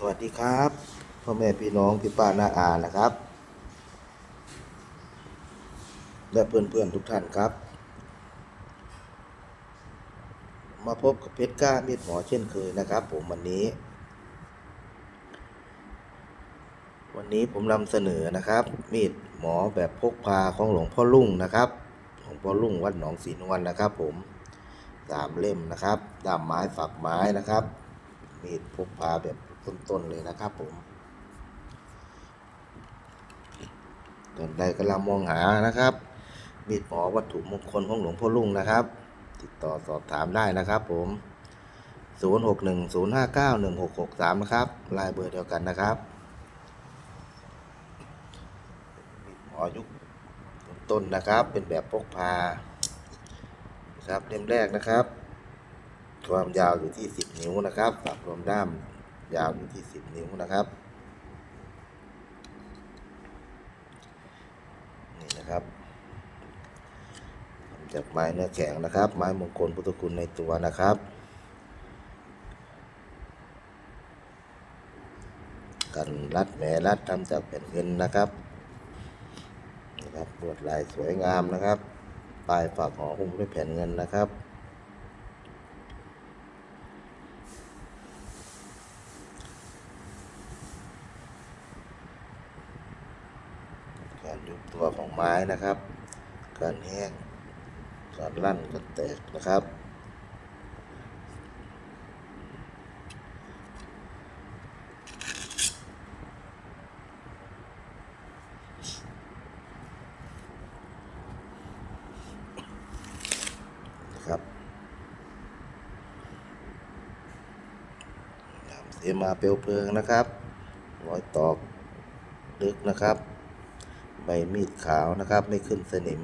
สวัสดีครับพ่อแม่พี่น้องพี่ป้าน้าอานะครับ และเพื่อนๆทุกท่านครับ มาพบกับเพชรกล้ามีดหมอเช่นเคยนะครับ ผมวันนี้ วันนี้ผมนำเสนอนะครับ มีดหมอแบบพกพาของหลวงพ่อลุ่งนะครับหลวงพ่อลุ่งวัดหนองศรีนวลนะครับ ผมสามเล่มนะครับด้ามไม้ฝักไม้นะครับ มีดพกพาแบบ ต้นๆเลยนะครับผมตอนใดกำลังมองหานะครับ มีดหมอวัตถุมงคลของหลวงพ่อลุ่งนะครับ ติดต่อสอบถามได้นะครับผม 0610591663 นะครับลายเบอร์เดียวกันนะครับ มีดหมอยุคต้นๆนะครับ เป็นแบบพกพาครับเล่มแรกนะครับ ความยาวอยู่ที่ 10 นิ้วนะครับฝักรวมด้าม ยาวอยู่ที่ 10 นิ้วนะครับ นี่นะครับทำจากไม้เนื้อแข็งนะครับ ไม้มงคลพุทธคุณในตัวนะครับ กันรัดแหมรัดทำจากแผ่นเงินนะครับนะครับลวดลายสวยงามนะครับปลายฝักห่อหุ้มด้วยแผ่นเงินนะครับ การยุบของไม้นะครับการแห้งการลั่นการแตกนะครับ นะครับเสมาเปลวเพลิงนะครับรอยตอกลึกนะครับ ใบมีดขาวนะครับ ไม่ขึ้นสนิม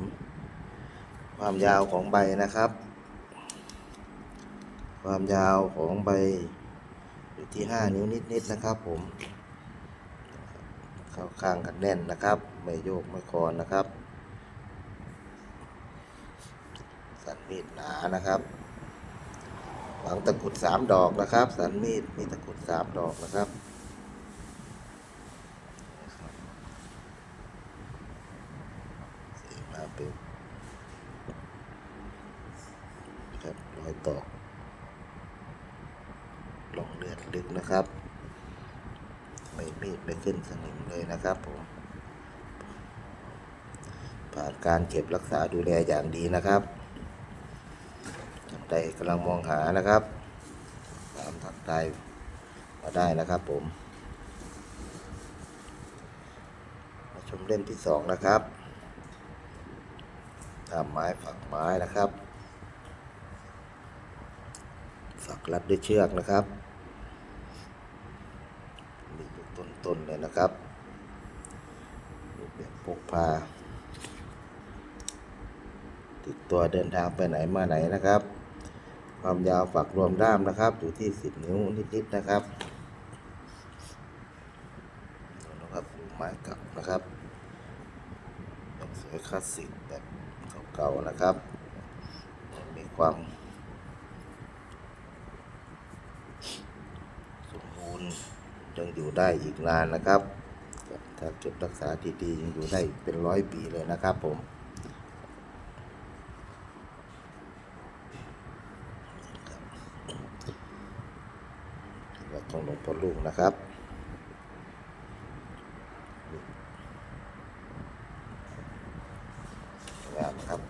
ความยาวของใบนะครับ ความยาวของใบอยู่ที่ห้านิ้วนิดๆนะครับ ผม เข้าข้างกันแน่นนะครับ ไม่โยกไม่คอนนะครับ สันมีดหนานะครับฝังตะกุดสามดอกนะครับ สันมีดมีตะกุดสามดอกนะครับ สีมาเป็น ครับรอยตอกลงเลือดลึกนะครับ ไม่มีดไม่ขึ้นสนิมเลยนะครับผมผ่านการเก็บรักษาดูแลอย่างดีนะครับท่านใดกำลังมองหานะครับ ตามทักทายมาได้นะครับผม มาชมเล่มที่สองนะครับตามไม้ฝักไม้นะครับ ฝัก รัดด้วยเชือกนะครับมีอยู่ต้นๆเลยนะครับรูปแบบพกพา ติดตัวเดินทางไปไหนมาไหนนะครับ ความยาวฝักรวมด้ามนะครับ อยู่ที่ 10 นิ้วนิดๆนะครับนะครับไม้กลับนะครับแบบสวยคลาสสิกแบบเก่าๆนะครับ มีความสมบูรณ์ ยังอยู่ได้อีกนานนะครับ ถ้าเก็บรักษาดีๆยังอยู่ได้เป็นร้อยปีเลยนะครับผมของหลวงพ่อลูกนะครับงามครับ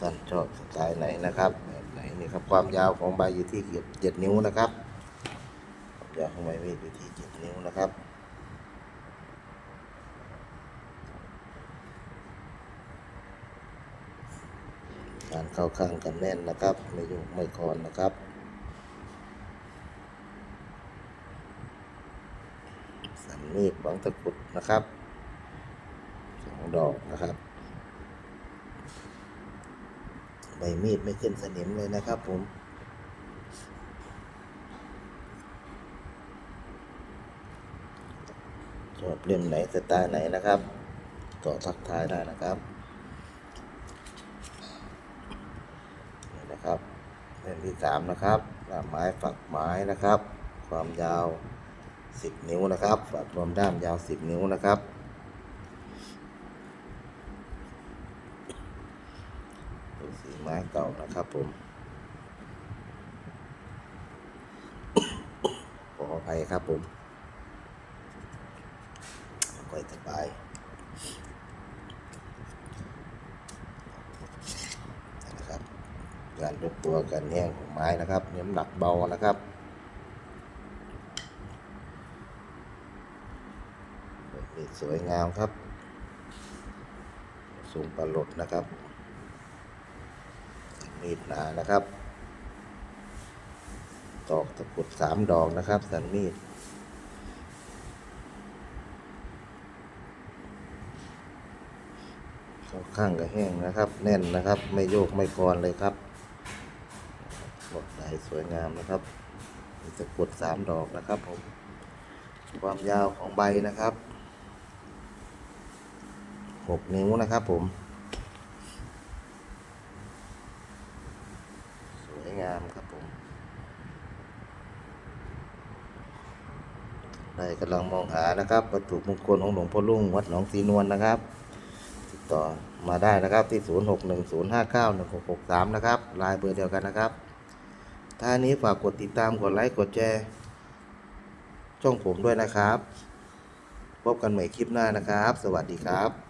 ท่านชอบสไตล์ไหนนะครับแบบไหนนี่ครับความยาวของใบอยู่ที่เกือบเจ็ดนิ้วนะครับ ความยาวของใบมีดอยู่ที่เจ็ดนิ้วนะครับการเข้าข้างกันแน่นนะครับ ไม่โยกไม่คอนนะครับสันมีดฝังตะกุดนะครับสองดอกนะครับ ใบมีดไม่ขึ้นสนิมเลยนะครับผม ชอบเล่มไหนสไตล์ไหนนะครับต่อทักทายได้นะครับนี่นะครับเล่มที่สามนะครับหน้าไม้ฝักไม้นะครับคความยาว 10 นิ้วนะครับฝักรวมด้ามยาว 10 นิ้วนะครับเป็นสีไม้เก่านะครับผมขออภัยครับผม ค่อยสบายนะครับการยกตัวการแห้งของไม้นะครับน้ำหนักเบานะครับมีสวยงามครับสูงประหลดนะครับ มีดหนานะครับ ตอกตะกุดสามดอกนะครับสันมีด สองข้างก็แห้งนะครับ แน่นนะครับ ไม่โยกไม่คลอนเลยครับหลดลายสวยงามนะครับมีตะกรุดสามดอกนะครับผมความยาวของใบนะครับหกนิ้วนะครับผม สวยงามครับผมใครกำลังมองหานะครับวัตถุมงคลของหลวงพ่อลุ่งวัดหนองสีนวลนะครับ ต่อมาได้นะครับที่ 0610591663 นะครับลายเบอร์เดียวกันนะครับ ถ้านี้ฝากกดติดตามกดไลค์กดแชร์ช่องผมด้วยนะครับ พบกันใหม่คลิปหน้านะครับ สวัสดีครับ